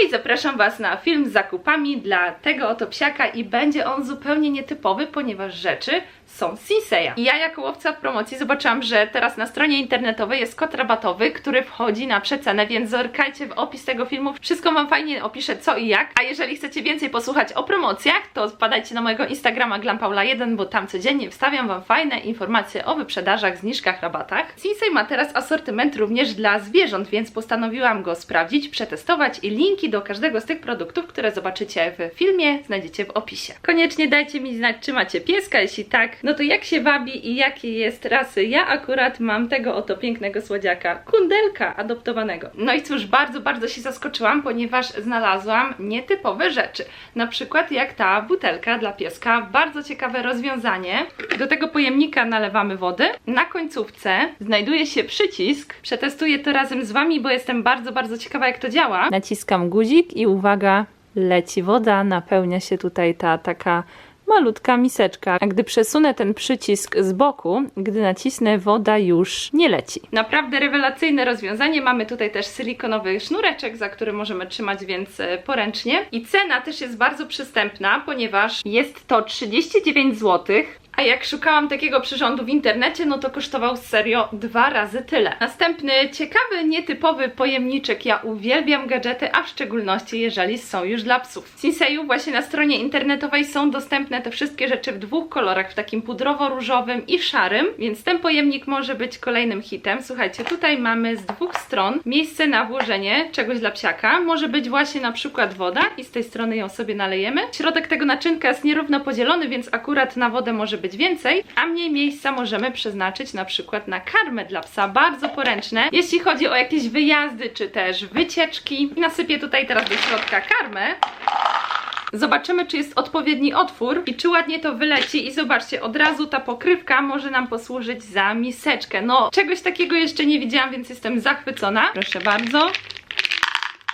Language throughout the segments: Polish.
Hej, zapraszam Was na film z zakupami dla tego oto psiaka i będzie on zupełnie nietypowy, ponieważ rzeczy są Sinseya. I ja jako łowca w promocji zobaczyłam, że teraz na stronie internetowej jest kod rabatowy, który wchodzi na przecenę, więc zerkajcie w opis tego filmu. Wszystko Wam fajnie opiszę co i jak. A jeżeli chcecie więcej posłuchać o promocjach, to wpadajcie na mojego Instagrama glampaula1, bo tam codziennie wstawiam Wam fajne informacje o wyprzedażach, zniżkach, rabatach. Sinsei ma teraz asortyment również dla zwierząt, więc postanowiłam go sprawdzić, przetestować i linki do każdego z tych produktów, które zobaczycie w filmie, znajdziecie w opisie. Koniecznie dajcie mi znać, czy macie pieska, jeśli tak, no to jak się wabi i jakie jest rasy. Ja akurat mam tego oto pięknego słodziaka, kundelka adoptowanego. No i cóż, bardzo, bardzo się zaskoczyłam, ponieważ znalazłam nietypowe rzeczy. Na przykład jak ta butelka dla pieska, bardzo ciekawe rozwiązanie. Do tego pojemnika nalewamy wody. Na końcówce znajduje się przycisk. Przetestuję to razem z Wami, bo jestem bardzo, bardzo ciekawa jak to działa. Naciskam guzik i uwaga, leci woda, napełnia się tutaj ta taka malutka miseczka. A gdy przesunę ten przycisk z boku, gdy nacisnę, woda już nie leci. Naprawdę rewelacyjne rozwiązanie. Mamy tutaj też silikonowy sznureczek, za który możemy trzymać więc e, poręcznie. I cena też jest bardzo przystępna, ponieważ jest to 39 zł. A jak szukałam takiego przyrządu w internecie, no to kosztował serio dwa razy tyle. Następny ciekawy, nietypowy pojemniczek. Ja uwielbiam gadżety, a w szczególności jeżeli są już dla psów. W Sinseyu właśnie na stronie internetowej są dostępne te wszystkie rzeczy w dwóch kolorach, w takim pudrowo-różowym i szarym, więc ten pojemnik może być kolejnym hitem. Słuchajcie, tutaj mamy z dwóch stron miejsce na włożenie czegoś dla psiaka. Może być właśnie na przykład woda i z tej strony ją sobie nalejemy. Środek tego naczynka jest nierówno podzielony, więc akurat na wodę może być więcej, a mniej miejsca możemy przeznaczyć na przykład na karmę dla psa, bardzo poręczne. Jeśli chodzi o jakieś wyjazdy czy też wycieczki, nasypię tutaj teraz do środka karmę. Zobaczymy, czy jest odpowiedni otwór i czy ładnie to wyleci i zobaczcie, od razu ta pokrywka może nam posłużyć za miseczkę. No, czegoś takiego jeszcze nie widziałam, więc jestem zachwycona. Proszę bardzo.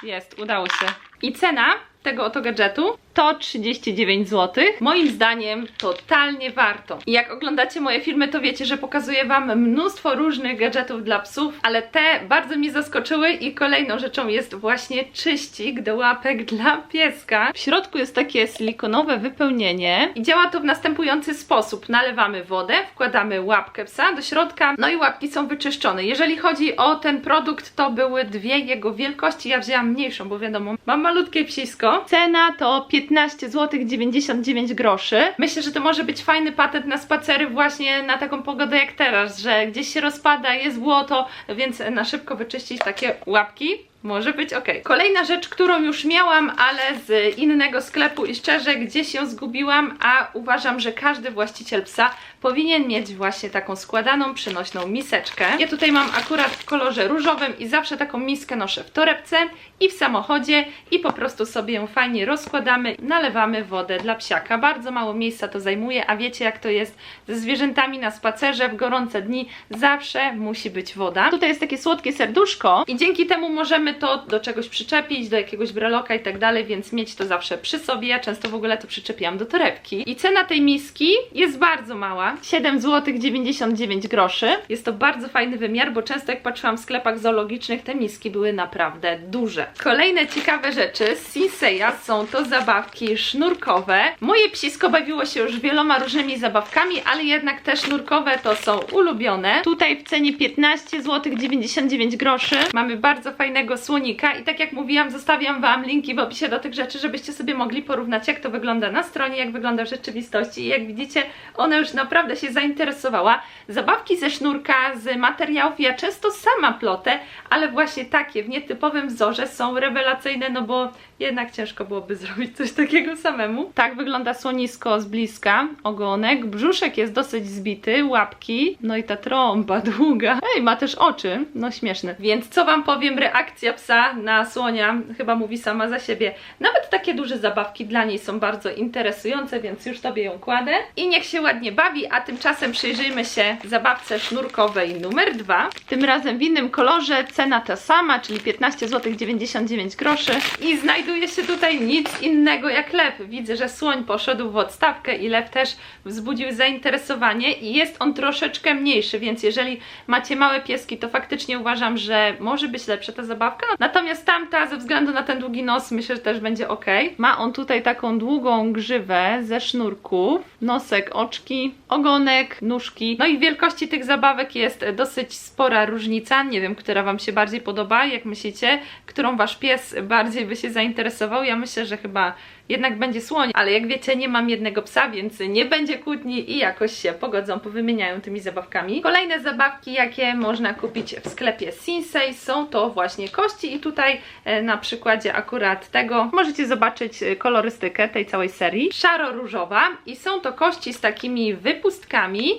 Jest, udało się. I cena tego oto gadżetu to 39 zł. Moim zdaniem totalnie warto. I jak oglądacie moje filmy, to wiecie, że pokazuję Wam mnóstwo różnych gadżetów dla psów, ale te bardzo mnie zaskoczyły i kolejną rzeczą jest właśnie czyścik do łapek dla pieska. W środku jest takie silikonowe wypełnienie i działa to w następujący sposób. Nalewamy wodę, wkładamy łapkę psa do środka, no i łapki są wyczyszczone. Jeżeli chodzi o ten produkt, to były dwie jego wielkości. Ja wzięłam mniejszą, bo wiadomo, mam malutkie psisko. Cena to 15 15 zł 99 groszy. Myślę, że to może być fajny patent na spacery właśnie na taką pogodę jak teraz, że gdzieś się rozpada, jest błoto, więc na szybko wyczyścić takie łapki może być ok. Kolejna rzecz, którą już miałam, ale z innego sklepu i szczerze gdzieś ją zgubiłam, a uważam, że każdy właściciel psa powinien mieć właśnie taką składaną, przynośną miseczkę. Ja tutaj mam akurat w kolorze różowym i zawsze taką miskę noszę w torebce i w samochodzie i po prostu sobie ją fajnie rozkładamy, nalewamy wodę dla psiaka. Bardzo mało miejsca to zajmuje, a wiecie jak to jest ze zwierzętami na spacerze w gorące dni, zawsze musi być woda. Tutaj jest takie słodkie serduszko i dzięki temu możemy to do czegoś przyczepić, do jakiegoś breloka i tak dalej, więc mieć to zawsze przy sobie. Ja często w ogóle to przyczepiłam do torebki. I cena tej miski jest bardzo mała. 7 zł 99 groszy. Jest to bardzo fajny wymiar, bo często jak patrzyłam w sklepach zoologicznych, te miski były naprawdę duże. Kolejne ciekawe rzeczy z Sinseya są to zabawki sznurkowe. Moje psisko bawiło się już wieloma różnymi zabawkami, ale jednak te sznurkowe to są ulubione. Tutaj w cenie 15 zł 99 groszy mamy bardzo fajnego słonika i tak jak mówiłam, zostawiam Wam linki w opisie do tych rzeczy, żebyście sobie mogli porównać jak to wygląda na stronie, jak wygląda w rzeczywistości i jak widzicie, ona już naprawdę się zainteresowała. Zabawki ze sznurka, z materiałów ja często sama plotę, ale właśnie takie w nietypowym wzorze są rewelacyjne, no bo jednak ciężko byłoby zrobić coś takiego samemu. Tak wygląda słonisko z bliska, ogonek, brzuszek jest dosyć zbity, łapki, no i ta trąba długa. Ej, ma też oczy, no śmieszne. Więc co Wam powiem, reakcja psa na słonia chyba mówi sama za siebie. Nawet takie duże zabawki dla niej są bardzo interesujące, więc już Tobie ją kładę. I niech się ładnie bawi, a tymczasem przyjrzyjmy się zabawce sznurkowej numer dwa. Tym razem w innym kolorze, cena ta sama, czyli 15 zł 99 groszy i znajduje się tutaj nic innego jak lew. Widzę, że słoń poszedł w odstawkę i lew też wzbudził zainteresowanie i jest on troszeczkę mniejszy, więc jeżeli macie małe pieski, to faktycznie uważam, że może być lepsza ta zabawka. Natomiast tamta, ze względu na ten długi nos, myślę, że też będzie ok. Ma on tutaj taką długą grzywę ze sznurków, nosek, oczki, ogonek, nóżki. No i w wielkości tych zabawek jest dosyć spora różnica. Nie wiem, która Wam się bardziej podoba. Jak myślicie, którą Wasz pies bardziej by się zainteresował? Ja myślę, że chyba jednak będzie słoń, ale jak wiecie, nie mam jednego psa, więc nie będzie kłótni i jakoś się pogodzą, powymieniają tymi zabawkami. Kolejne zabawki, jakie można kupić w sklepie Sinsei są to właśnie kości i tutaj e, na przykładzie akurat tego możecie zobaczyć e, kolorystykę tej całej serii. Szaro-różowa i są to kości z takimi wypustkami,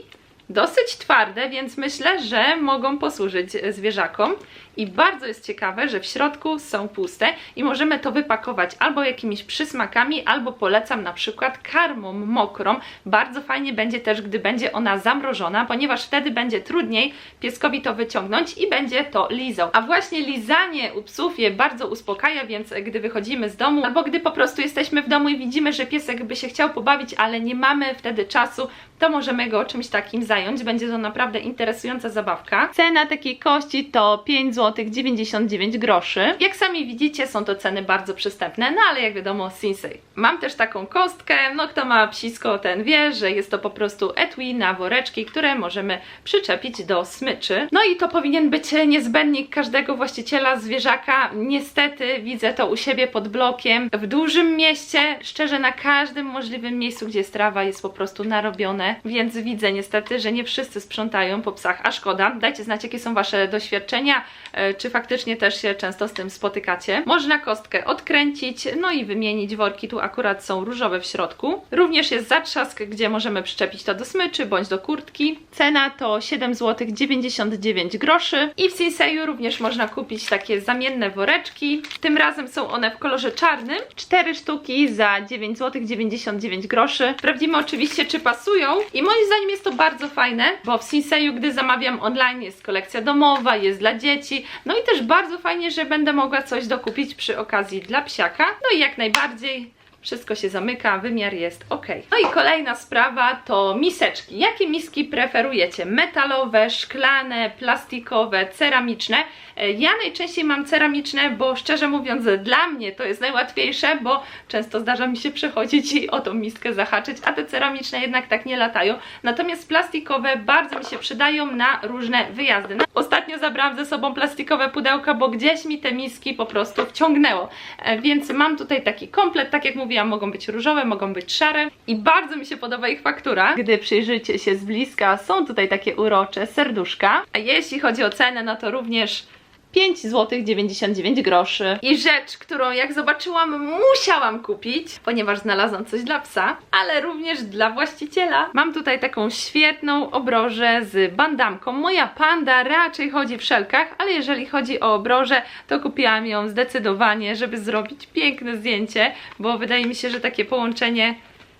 dosyć twarde, więc myślę, że mogą posłużyć zwierzakom. I bardzo jest ciekawe, że w środku są puste i możemy to wypakować albo jakimiś przysmakami, albo polecam na przykład karmą mokrą. Bardzo fajnie będzie też, gdy będzie ona zamrożona, ponieważ wtedy będzie trudniej pieskowi to wyciągnąć i będzie to lizał. A właśnie lizanie u psów je bardzo uspokaja, więc gdy wychodzimy z domu, albo gdy po prostu jesteśmy w domu i widzimy, że piesek by się chciał pobawić, ale nie mamy wtedy czasu, to możemy go czymś takim zająć. Będzie to naprawdę interesująca zabawka. Cena takiej kości to 5 zł 99 groszy. Jak sami widzicie, są to ceny bardzo przystępne, no ale jak wiadomo, Sinsei. Mam też taką kostkę, no kto ma psisko, ten wie, że jest to po prostu etui na woreczki, które możemy przyczepić do smyczy. No i to powinien być niezbędnik każdego właściciela zwierzaka. Niestety widzę to u siebie pod blokiem. W dużym mieście, szczerze na każdym możliwym miejscu, gdzie jest trawa, jest po prostu narobione, więc widzę niestety, że nie wszyscy sprzątają po psach, a szkoda. Dajcie znać, jakie są Wasze doświadczenia, e, czy faktycznie też się często z tym spotykacie. Można kostkę odkręcić, no i wymienić worki, tu akurat są różowe w środku. Również jest zatrzask, gdzie możemy przyczepić to do smyczy bądź do kurtki. Cena to 7 zł 99 groszy i w Sinseju również można kupić takie zamienne woreczki. Tym razem są one w kolorze czarnym. 4 sztuki za 9 zł 99 groszy. Sprawdzimy oczywiście, czy pasują i moim zdaniem jest to bardzo fajne, bo w Sinseju, gdy zamawiam online, jest kolekcja domowa, jest dla dzieci, no i też bardzo fajnie, że będę mogła coś dokupić przy okazji dla psiaka. No i jak najbardziej wszystko się zamyka, wymiar jest ok. No i kolejna sprawa to miseczki. Jakie miski preferujecie? Metalowe, szklane, plastikowe, ceramiczne? E, Ja najczęściej mam ceramiczne, bo szczerze mówiąc dla mnie to jest najłatwiejsze, bo często zdarza mi się przechodzić i o tą miskę zahaczyć, a te ceramiczne jednak tak nie latają. Natomiast plastikowe bardzo mi się przydają na różne wyjazdy. No, Ostatnio zabrałam ze sobą plastikowe pudełka, bo gdzieś mi te miski po prostu wciągnęło. E, Więc mam tutaj taki komplet, tak jak mówiłam, mogą być różowe, mogą być szare i bardzo mi się podoba ich faktura. Gdy przyjrzycie się z bliska, są tutaj takie urocze serduszka. A jeśli chodzi o cenę, no to również 5 zł 99 groszy. I rzecz, którą jak zobaczyłam, musiałam kupić, ponieważ znalazłam coś dla psa, ale również dla właściciela. Mam tutaj taką świetną obrożę z bandamką. Moja panda raczej chodzi w szelkach, ale jeżeli chodzi o obrożę, to kupiłam ją zdecydowanie, żeby zrobić piękne zdjęcie, bo wydaje mi się, że takie połączenie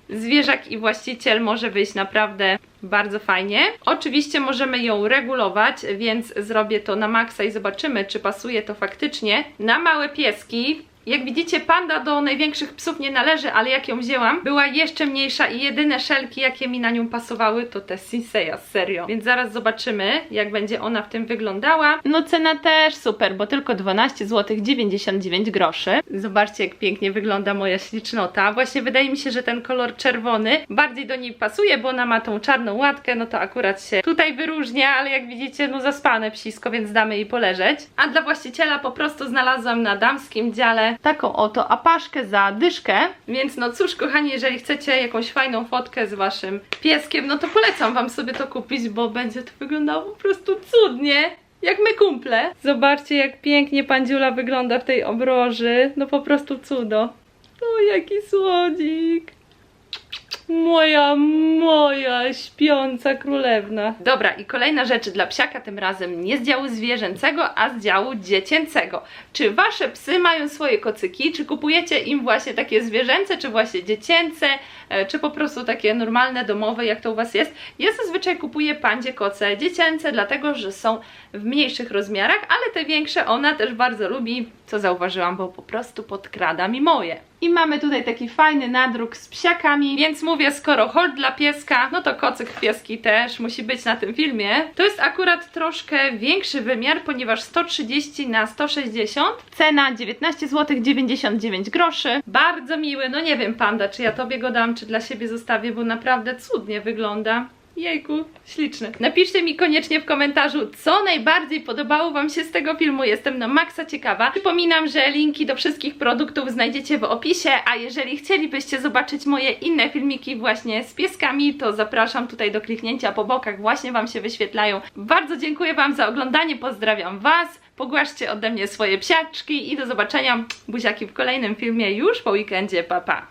zwierzak i właściciel może wyjść naprawdę bardzo fajnie. Oczywiście możemy ją regulować, więc zrobię to na maksa i zobaczymy, czy pasuje to faktycznie na małe pieski. Jak widzicie, panda do największych psów nie należy, ale jak ją wzięłam, była jeszcze mniejsza i jedyne szelki, jakie mi na nią pasowały, to te Sinseya, serio. Więc zaraz zobaczymy, jak będzie ona w tym wyglądała. No cena też super, bo tylko 12 zł 99 groszy. Zobaczcie, jak pięknie wygląda moja ślicznota. Właśnie wydaje mi się, że ten kolor czerwony bardziej do niej pasuje, bo ona ma tą czarną łatkę, no to akurat się tutaj wyróżnia, ale jak widzicie, no zaspane psisko, więc damy jej poleżeć. A dla właściciela po prostu znalazłam na damskim dziale taką oto apaszkę za dyszkę. Więc no cóż, kochani, jeżeli chcecie jakąś fajną fotkę z waszym pieskiem, no to polecam wam sobie to kupić, bo będzie to wyglądało po prostu cudnie. Jak my kumple. Zobaczcie, jak pięknie pandziula wygląda w tej obroży. No po prostu cudo. O, jaki słodzik. Moja, moja śpiąca królewna. Dobra, i kolejna rzecz dla psiaka, tym razem nie z działu zwierzęcego, a z działu dziecięcego. Czy wasze psy mają swoje kocyki? Czy kupujecie im właśnie takie zwierzęce, czy właśnie dziecięce, e, czy po prostu takie normalne, domowe, jak to u was jest? Ja zazwyczaj kupuję pandzie koce dziecięce, dlatego że są w mniejszych rozmiarach, ale te większe ona też bardzo lubi, co zauważyłam, bo po prostu podkrada mi moje. I mamy tutaj taki fajny nadruk z psiakami, więc mówię, skoro hold dla pieska, no to kocyk pieski też musi być na tym filmie. To jest akurat troszkę większy wymiar, ponieważ 130 na 160, cena 19 zł 99 groszy. Bardzo miły, no nie wiem panda, czy ja tobie go dam, czy dla siebie zostawię, bo naprawdę cudnie wygląda. Jejku, śliczny. Napiszcie mi koniecznie w komentarzu, co najbardziej podobało Wam się z tego filmu. Jestem na maksa ciekawa. Przypominam, że linki do wszystkich produktów znajdziecie w opisie, a jeżeli chcielibyście zobaczyć moje inne filmiki właśnie z pieskami, to zapraszam tutaj do kliknięcia po bokach, właśnie Wam się wyświetlają. Bardzo dziękuję Wam za oglądanie, pozdrawiam Was. Pogłaszcie ode mnie swoje psiaczki i do zobaczenia buziaki w kolejnym filmie już po weekendzie. Pa, pa!